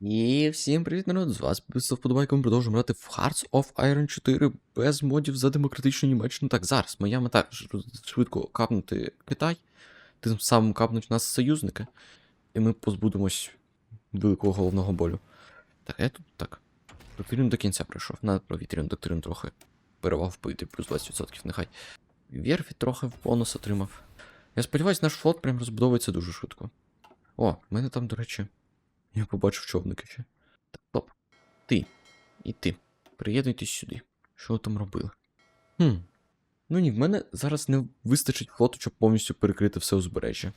І всім привіт, народ! З вас ми продовжуємо грати в Hearts of Iron 4 без модів за демократичну Німеччину. Так, зараз моя мета швидко капнути Китай, тим самим капнуть нас союзники, і ми позбудемось великого головного болю. Так, я тут так. Доктрину до кінця прийшов. На провітряну доктрину трохи перевагу впити, плюс 20%, нехай. Верфі трохи в бонус отримав. Я сподіваюся, наш флот прям розбудовується дуже швидко. О, в мене там, до речі. Я побачив човники ще. Так, стоп. Ти. І ти. Приєднуйтесь сюди. Що ви там робили? Хм. Ну ні, в мене зараз не вистачить флоту, щоб повністю перекрити все узбережжя.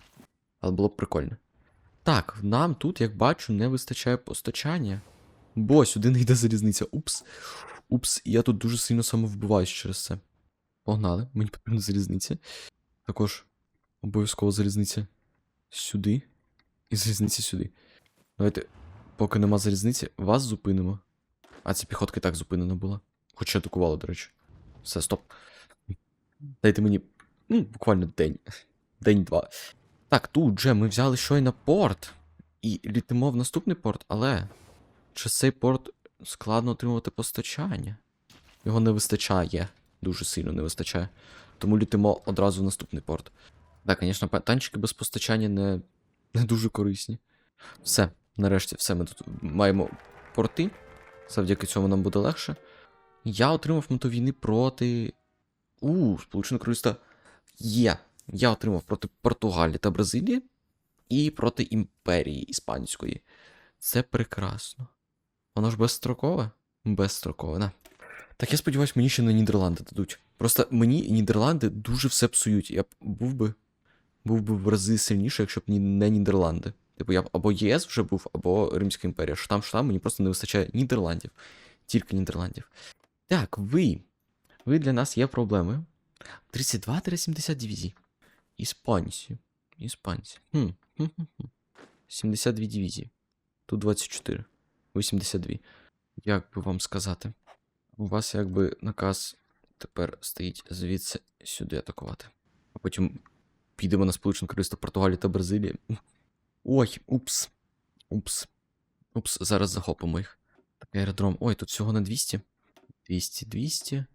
Але було б прикольно. Так, нам тут, як бачу, не вистачає постачання. Бо сюди не йде залізниця. Упс. Упс, і я тут дуже сильно самовбиваюсь через це. Погнали, мені потрібна залізниця. Також обов'язково залізниця сюди. І залізниця сюди. Давайте, поки нема залізниці, вас зупинимо. А ця піхотка і так зупинена була. Хоча атакувала, до речі. Все, стоп. Дайте мені. Ну, буквально день. День-два. Так, тут же ми взяли щойно порт. І літимо в наступний порт, але. Через цей порт складно отримувати постачання. Його не вистачає. Дуже сильно не вистачає. Тому літимо одразу в наступний порт. Так, звісно, танчики без постачання не, не дуже корисні. Все, нарешті, все, ми тут маємо порти. Завдяки цьому нам буде легше. Я отримав мотовійни проти. У, Сполучене Королівство є. Я отримав проти Португалії та Бразилії і проти Імперії Іспанської. Це прекрасно. Воно ж безстрокове? Безстрокове, на. Так я сподіваюся, мені ще на Нідерланди дадуть. Просто мені Нідерланди дуже все псують. Я був би. Був би в рази сильніше, якщо б не Нідерланди. Типу, я або єС вже був, або Римська імперія. Що там, що там, мені просто не вистачає Нідерландів. Тільки Нідерландів. Так, ви. Ви для нас є проблемою. 32-70 дивізій. Іспанці. Іспанці. Хм. 72 дивізії. Тут 24. 82. Як би вам сказати? У вас якби наказ тепер стоїть звідси сюди атакувати. А потім підемо на Сполучене Королівство Португалії та Бразилії. Ой, упс. Упс. Упс, зараз захопимо їх. Так, аеродром. Ой, тут всього на 200. 200, 200.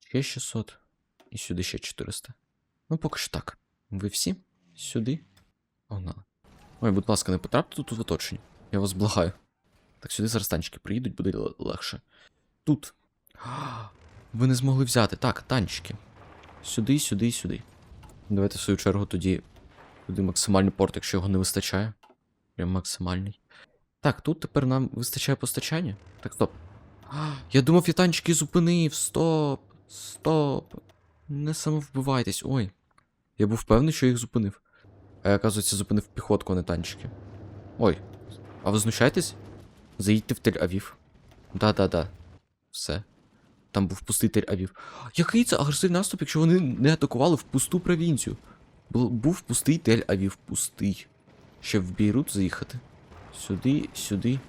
Ще 600. І сюди ще 400. Ну, поки що так. Ви всі? Сюди. Погнали. Ой, будь ласка, не потрапте тут в оточення. Я вас благаю. Так, сюди зараз танчики приїдуть, буде легше. Тут. Ви не змогли взяти. Так, танчики. Сюди, сюди, сюди. Давайте в свою чергу тоді Туди максимальний порт, якщо його не вистачає. Прям максимальний. Так, тут тепер нам вистачає постачання. Так, стоп. А, Я думав, я танчики зупинив. Стоп. Стоп. Не самовбивайтесь. Ой. Я був впевнений, що їх зупинив. А я, оказується, зупинив піхотку, а не танчики. Ой. А ви знущаєтесь? Заїдьте в Тель-Авів. Да-да-да. Все. Там був пустий Тель-Авів. Який це агресивний наступ, якщо вони не атакували в пусту провінцію? Бу- Був пустий Тель-Авів, пустий. Ще в Бейрут заїхати. Сюди, сюди.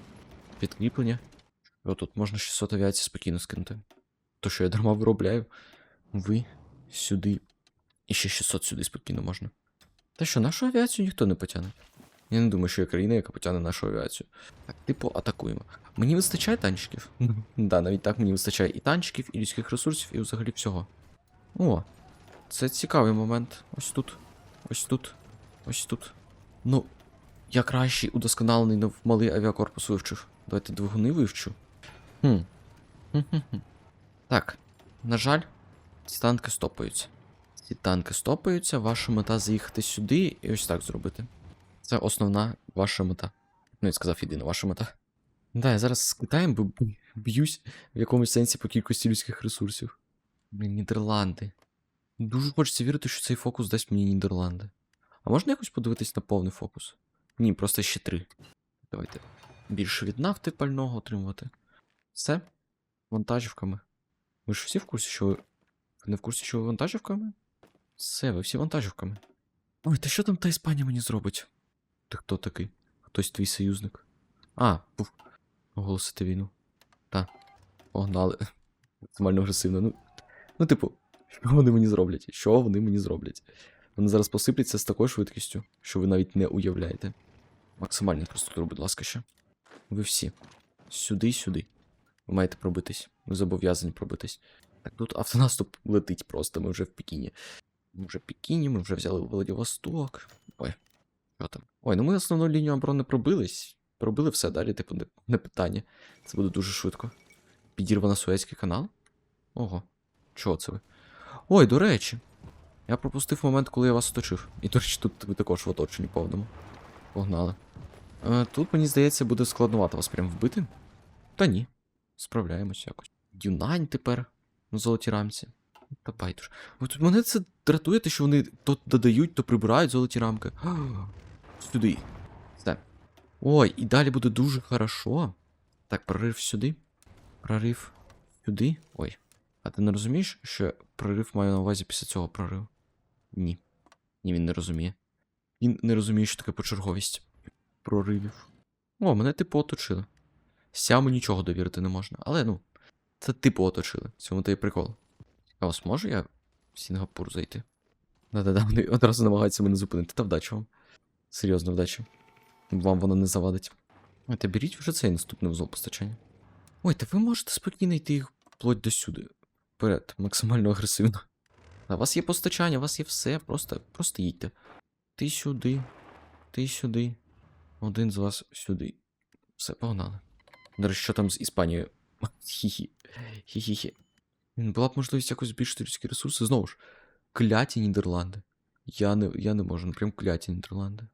Підкріплення. О, тут можна 600 авіації спокійно скинути. То, що я дарма виробляю. Ви сюди. І ще 600 сюди спокійно можна. Та що, нашу авіацію ніхто не потягне. Я не думаю, що є країна, яка потягне нашу авіацію. Так, типу, атакуємо. Мені вистачає танчиків. да, навіть так мені вистачає і танчиків, і людських ресурсів, і взагалі всього. О, це цікавий момент. Ось тут. Ось тут. Ось тут. Ну, я кращий удосконалений нов- малий авіакорпус вивчив. Давайте двигуни вивчу. Хм. Хм-хм-хм. Так, на жаль, ці танки стопаються. Ці танки стопаються, ваша мета заїхати сюди і ось так зробити. Це основна ваша мета. Ну, я сказав єдина ваша мета. Да, я зараз з Китаєм б'юсь в якомусь сенсі по кількості людських ресурсів. Блін, Нідерланди. Дуже хочеться вірити, що цей фокус дасть мені Нідерланди. А можна якось подивитись на повний фокус? Ні, просто ще три. Давайте. Більше від нафти пального отримувати. Все. Вантажівками. Ви ж всі в курсі, що ви. Ви не в курсі, що ви вантажівками? Все, ви всі вантажівками. Ой, та що там та Іспанія мені зробить? Ти хто такий? Хтось твій союзник. А, пуф. Оголосити війну. Та. Погнали. Максимально агресивно. Ну, ну, типу, що вони мені зроблять? Що вони мені зроблять? Вони зараз посипляться з такою швидкістю, що ви навіть не уявляєте. Максимальну інфраструктуру, будь ласка, ще. Ви всі. Сюди, сюди. Ви маєте пробитись. Ви зобов'язані пробитись. Так, тут автонаступ летить просто, ми вже в Пекіні. Ми вже в Пекіні, ми вже взяли Владивосток. Ой, що там? Ой, ну ми основну лінію оборони пробились. Пробили все далі, типу, не, не питання. Це буде дуже швидко. Підірвано Суецький канал? Ого. Чого це ви? Ой, до речі. Я пропустив момент, коли я вас оточив. І, до речі, тут ви також в оточенні повному. Погнали. Е, тут, мені здається, буде складновато вас прям вбити. Та ні. Справляємось якось. Юнань тепер на золотій рамці. Та байдуже. От мене це дратує, те, що вони то додають, то прибирають золоті рамки. Сюди. Все. Ой, і далі буде дуже хорошо. Так, прорив сюди. Прорив сюди. Ой. А ти не розумієш, що прорив маю на увазі після цього прориву? Ні. Ні, він не розуміє. Він не розуміє, що таке почерговість проривів. О, мене типу оточили. Сяму нічого довірити не можна. Але ну, це типу оточили. Цьому та й прикол. А ось можу я в Сінгапур зайти? Да-да-да, вони одразу намагаються мене зупинити. Та вдачі вам. Серйозно, вдачі. Вам воно не завадить. Ой, та беріть вже цей наступний вузол постачання. Ой, та ви можете спокійно йти їх вплоть до сюди. Вперед, максимально агресивно. А у вас є постачання, у вас є все, просто, просто їдьте. Ти сюди, ти сюди. Один з вас сюди. Все, погнали. До що там з Іспанією? Хі-хі. Хі-хі-хі. Була б можливість якось збільшити людські ресурси. Знову ж, кляті Нідерланди. Я не, я не можу, ну прям кляті Нідерланди.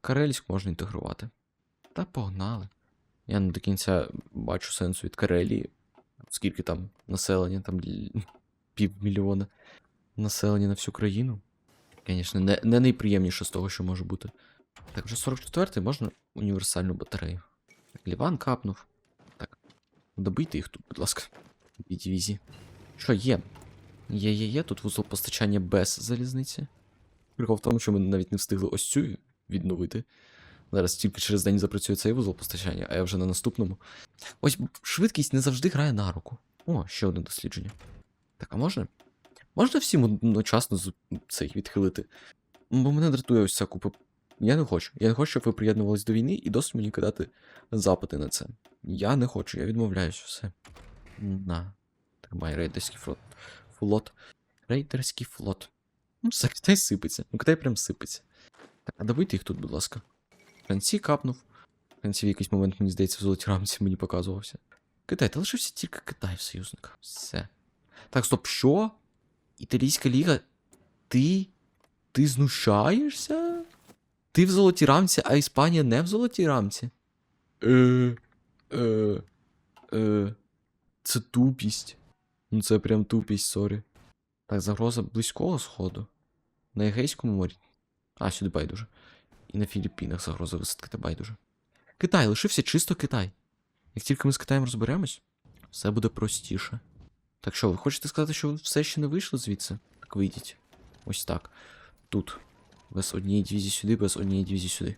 Карельськ можна інтегрувати. Та погнали. Я не до кінця бачу сенсу від Карелії. Скільки там населення, там півмільйона населення на всю країну. Звісно, не, не найприємніше з того, що може бути. Так, вже 44-й можна універсальну батарею. Ліван капнув. Так. Добийте їх тут, будь ласка. Дві дивізії. Що є? Є, є, є. Тут вузол постачання без залізниці. Прикол в тому, що ми навіть не встигли ось цю відновити. Зараз тільки через день запрацює цей вузол постачання, а я вже на наступному. Ось швидкість не завжди грає на руку. О, ще одне дослідження. Так, а можна? Можна всім одночасно цей відхилити? Бо мене дратує ось ця купа. Я не хочу. Я не хочу, щоб ви приєднувались до війни і досить мені кидати запити на це. Я не хочу, я відмовляюсь, все. На. Тримай рейдерський флот. Флот. Рейдерський флот. Ну, все, Китай сипеться. Ну, Китай прям сипеться. Так, а добийте їх тут, будь ласка. Францій капнув. Францій в якийсь момент, мені здається, в золотій рамці мені показувався. Китай, та лишився тільки Китай в союзниках. Все. Так, стоп, що? Італійська ліга? Ти. Ти знущаєшся? Ти в золотій рамці, а Іспанія не в золотій рамці? Е. Е. Е. Це тупість. Ну це прям тупість, сорі. Так, загроза близького сходу. На Егейському морі. А, сюди байдуже. І на Філіппінах загроза висадки байдуже. Китай, лишився чисто Китай. Як тільки ми з Китаєм розберемось, все буде простіше. Так що, ви хочете сказати, що ви все ще не вийшли звідси? Так вийдіть. Ось так. Тут. Без однієї дивізії сюди, без однієї дивізії сюди.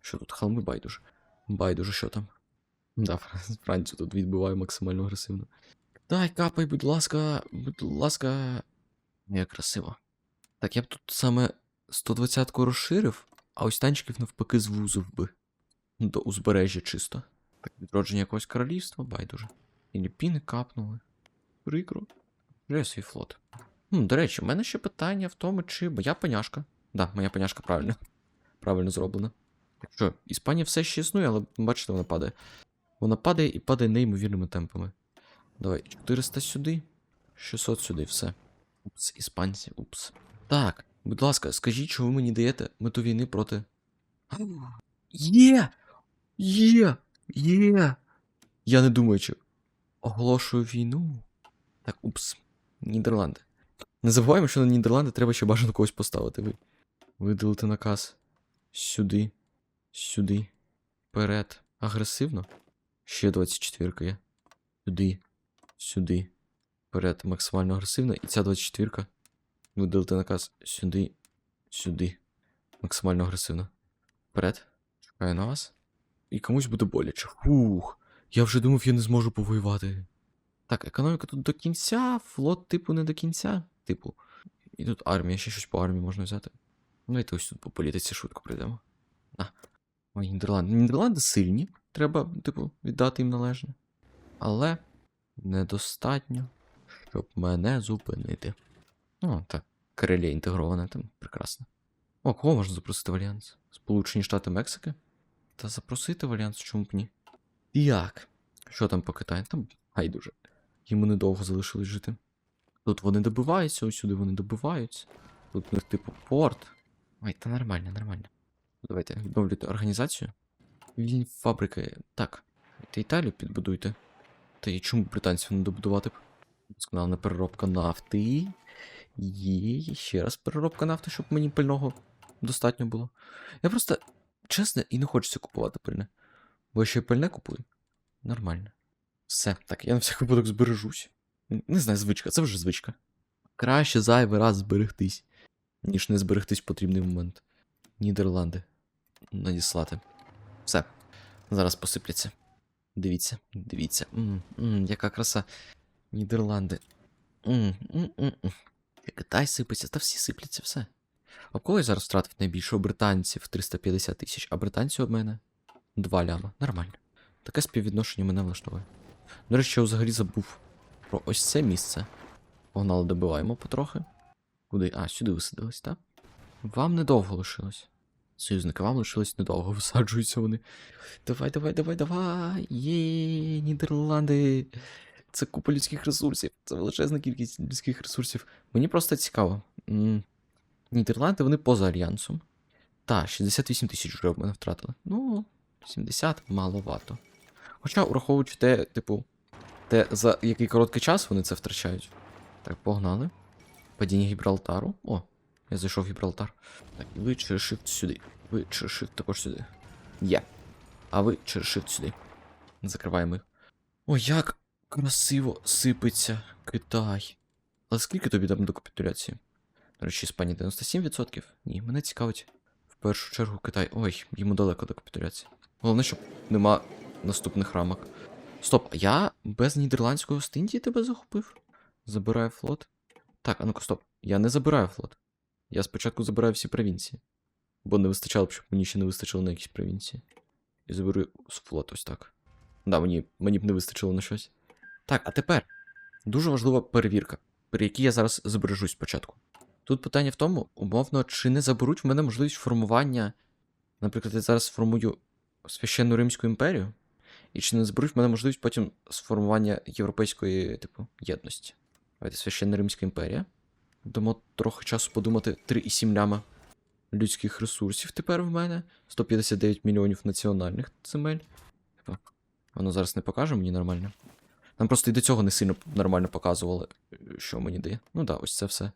Що тут? Халми байдуже. Байдуже, що там? Да, Францію тут відбиваю максимально агресивно. Дай, капай, будь ласка, будь ласка. Як красиво. Так, я б тут саме 120-ку розширив, а ось танчиків навпаки звузив би. До узбережжя чисто. Так, відродження якогось королівства, байдуже. Філіппіни капнули. Прикро. Вже свій флот. Хм, до речі, в мене ще питання в тому, чи моя поняшка. Да, моя поняшка правильно. Правильно зроблена. Так що, Іспанія все ще існує, але бачите, вона падає. Вона падає і падає неймовірними темпами. Давай, 400 сюди, 600 сюди, все. Упс, іспанці, упс. Так, будь ласка, скажіть, що ви мені даєте мету війни проти. Є! Є! Є! Я не думаючи. Оголошую війну. Так, упс. Нідерланди. Не забуваємо, що на Нідерланди треба ще бажано когось поставити. Ви. Видалити наказ. Сюди. Сюди. Вперед. Агресивно. Ще 24 є. Сюди. Сюди. Вперед. Максимально агресивно. І ця 24. Видалити наказ. Сюди. Сюди. Максимально агресивно. Вперед. Чекаю на вас. І комусь буде боляче. Фух. Я вже думав, я не зможу повоювати. Так, економіка тут до кінця, флот, типу, не до кінця. Типу. І тут армія, ще щось по армії можна взяти. Ну, і ось тут по політиці швидко прийдемо. На. Ой, Нідерланди. Нідерланди сильні. треба, типу, віддати їм належне. Але недостатньо, щоб мене зупинити. Ну, так, Карелія інтегрована, там прекрасно. О, кого можна запросити в Альянс? Сполучені Штати Мексики? Та запросити в Альянс, чому б ні? Як? Що там по Китаю? Там хайдуже. Йому недовго залишилось жити. Тут вони добиваються, ось сюди вони добиваються. Тут у них типу порт. Ой, та нормально, нормально. Давайте відновлюйте організацію. Вільні фабрики. Так. Та Італію підбудуйте. Та і чому британців не добудувати б? Досконалена переробка нафти. І ще раз переробка нафти, щоб мені пального достатньо було. Я просто, чесно, і не хочеться купувати пальне. Бо я ще й пальне купую. Нормально. Все, так, я на всяк випадок збережусь. Не знаю, звичка, це вже звичка. Краще зайвий раз зберегтись, ніж не зберегтись в потрібний момент. Нідерланди. Надіслати. Все. Зараз посипляться. Дивіться, дивіться. М, м, яка краса. Нідерланди. Китай сипеться, та всі сипляться, все. А кого я зараз втратив найбільше? У британців 350 тисяч, а британців у мене 2 ляма. Нормально. Таке співвідношення мене влаштовує. До речі, я взагалі забув про ось це місце. Погнали, добиваємо потрохи. Куди? А, сюди висадились, так? Вам недовго лишилось. Союзники, вам лишилось недовго, висаджуються вони. Давай, давай, давай, давай. Є, Нідерланди. Це купа людських ресурсів. Це величезна кількість людських ресурсів. Мені просто цікаво. Нідерланди, вони поза альянсом. Та, 68 тисяч вже в мене втратили. Ну, 70 маловато. Хоча, враховуючи те, типу, те, за який короткий час вони це втрачають. Так, погнали. Падіння Гібралтару. О, я зайшов в Гібралтар. Так, і ви через Shift сюди. Ви через Shift також сюди. Є. А ви через Shift сюди. Закриваємо їх. О, як красиво сипеться Китай. Але скільки тобі там до капітуляції? До речі, Іспанія 97%? Ні, мене цікавить. В першу чергу Китай. Ой, йому далеко до капітуляції. Головне, щоб нема наступних рамок. Стоп, а я без нідерландського Остіндії тебе захопив? Забираю флот. Так, а ну-ка, стоп. Я не забираю флот. Я спочатку забираю всі провінції. Бо не вистачало б, щоб мені ще не вистачило на якісь провінції. І заберу флот ось так. Да, мені, мені б не вистачило на щось. Так, а тепер дуже важлива перевірка, при якій я зараз збережусь спочатку. Тут питання в тому, умовно, чи не заберуть в мене можливість формування. Наприклад, я зараз сформую священну Римську імперію, і чи не зберуть в мене можливість потім сформування європейської, типу, єдності. Давайте священна Римська імперія. Дамо трохи часу подумати 3,7 ляма людських ресурсів тепер в мене. 159 мільйонів національних земель. Воно зараз не покаже мені нормально. Нам просто і до цього не сильно нормально показували, що мені дає. Ну да, ось це все.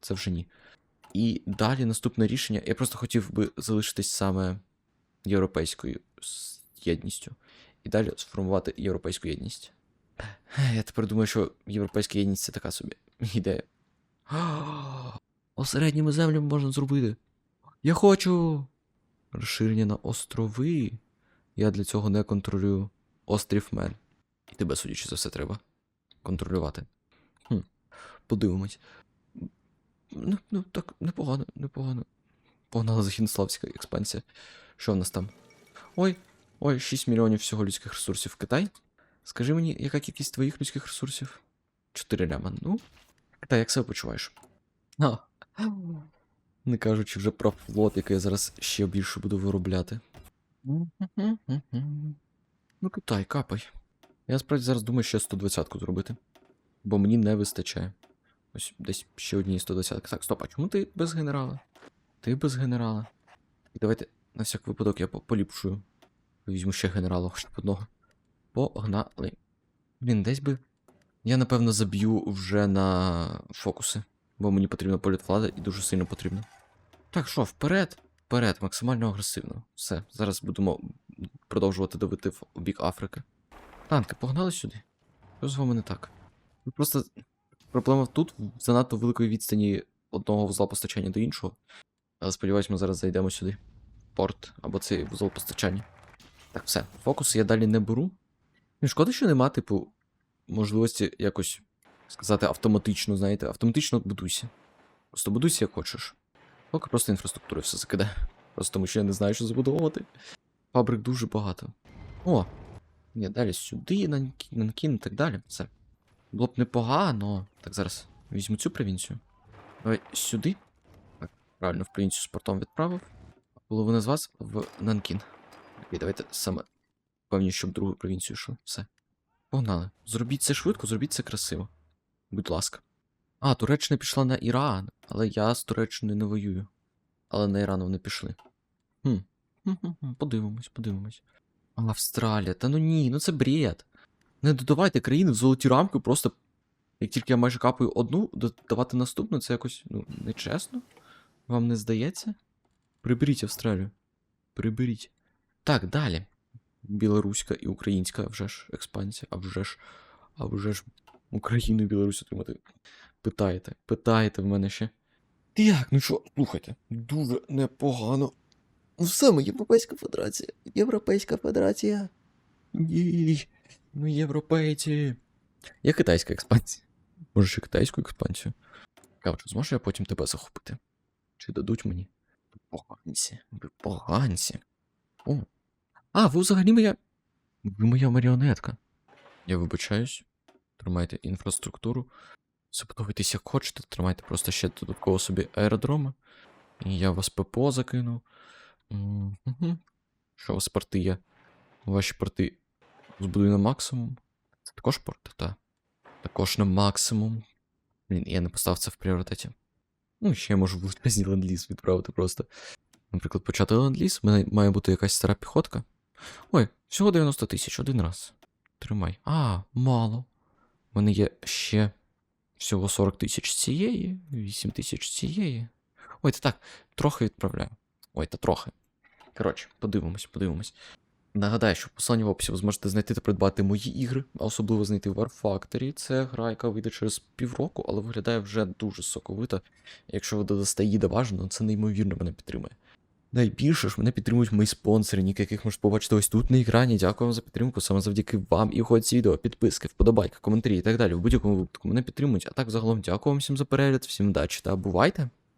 Це вже ні. І далі наступне рішення. Я просто хотів би залишитись саме європейською єдністю. І далі сформувати європейську єдність. Я тепер думаю, що європейська єдність це така собі ідея. Осередніми землями можна зробити. Я хочу. Розширення на острови. Я для цього не контролюю острів Мен. І тебе, судячи за все, треба контролювати. Хм. Подивимось. Ну, ну так, непогано, непогано. Погнала західнославська експансія. Що в нас там? Ой, ой, 6 мільйонів всього людських ресурсів в Китай. Скажи мені, яка кількість твоїх людських ресурсів? 4 ляма. Ну. Китай, як себе почуваєш? А. Не кажучи вже про флот, який я зараз ще більше буду виробляти. Ну, Китай, капай. Я справді зараз думаю, ще 120-ку зробити. Бо мені не вистачає. Ось десь ще однієї 120. Так, стоп, а чому ти без генерала? Ти без генерала. І давайте, на всяк випадок, я поліпшую. Візьму ще генерала, хоч б одного. Погнали. Блін, десь би. Я напевно заб'ю вже на фокуси. Бо мені потрібно політ влади і дуже сильно потрібно. Так, що, вперед? Вперед, максимально агресивно. Все, зараз будемо продовжувати давити в бік Африки. Танки, погнали сюди. Що з вами не так? Ну, Просто проблема тут в занадто великої відстані одного вузла постачання до іншого. Але сподіваюсь, ми зараз зайдемо сюди. Порт або цей вузол постачання. Так, все, фокус я далі не беру. Ну, шкода, що нема, типу, можливості якось сказати автоматично, знаєте, автоматично будуйся. Просто будуйся як хочеш. Поки просто інфраструктури все закиде. Просто тому що я не знаю, що забудовувати. Фабрик дуже багато. О! Ні, далі сюди, Нанкін, і так далі. Все. Було б непогано. Так, зараз візьму цю провінцію. Давай сюди. Так, правильно, в провінцію з портом відправив. Половина з вас в Нанкін. Окей, давайте саме певні, щоб другу провінцію йшли. Все. Погнали. Зробіть це швидко, зробіть це красиво. Будь ласка. А, Туреччина пішла на Іран, але я з Туреччиною не воюю. Але на Іран вони пішли. Хм-хм-хм, Подивимось, подивимось. Австралія, та ну ні, ну це бред. Не додавайте країни в золоті рамки, просто як тільки я майже капаю одну, додавати наступну, це якось ну, нечесно. Вам не здається? Приберіть Австралію. Приберіть. Так, далі. Білоруська і українська а вже ж експансія, а вже ж. А вже ж Україну і Білорусь отримати. Питаєте, питаєте в мене ще. Так, ну що, слухайте, дуже непогано. Ми Європейська Федерація. Європейська Федерація. Ні, ми європейці. Є китайська експансія. Може, ще китайську експансію. Цікаво, чи зможу я потім тебе захопити? Чи дадуть мені? Поганці, ви поганці. О. А, ви взагалі моя. Ви моя маріонетка. Я вибачаюсь. Тримайте інфраструктуру. Забудовуйтесь як хочете, тримайте просто ще додатково собі аеродроми. І я вас ППО закину. Що у вас порти є? Ваші порти збудую на максимум. Це також порти, так. Також на максимум. Блін, я не поставив це в пріоритеті. Ну, ще я можу величезний ленд-ліз відправити просто. Наприклад, почати ленд-ліз, в мене має бути якась стара піхотка. Ой, всього 90 тисяч один раз. Тримай. А, мало. У мене є ще всього 40 тисяч цієї, 8 тисяч цієї. Ой, та так, трохи відправляю. Ой, та трохи. Коротше, подивимось, подивимось. Нагадаю, що в посланні в описі ви зможете знайти та придбати мої ігри, а особливо знайти War Factory. Це гра, яка вийде через півроку, але виглядає вже дуже соковито. Якщо ви додасте її до бажаного, це неймовірно мене підтримує. Найбільше ж мене підтримують мої спонсори, ніки яких можете побачити ось тут на екрані. Дякую вам за підтримку. Саме завдяки вам і ці відео, підписки, вподобайки, коментарі і так далі. В будь-якому випадку мене підтримують. А так загалом дякую вам всім за перегляд, всім удачі та бувайте!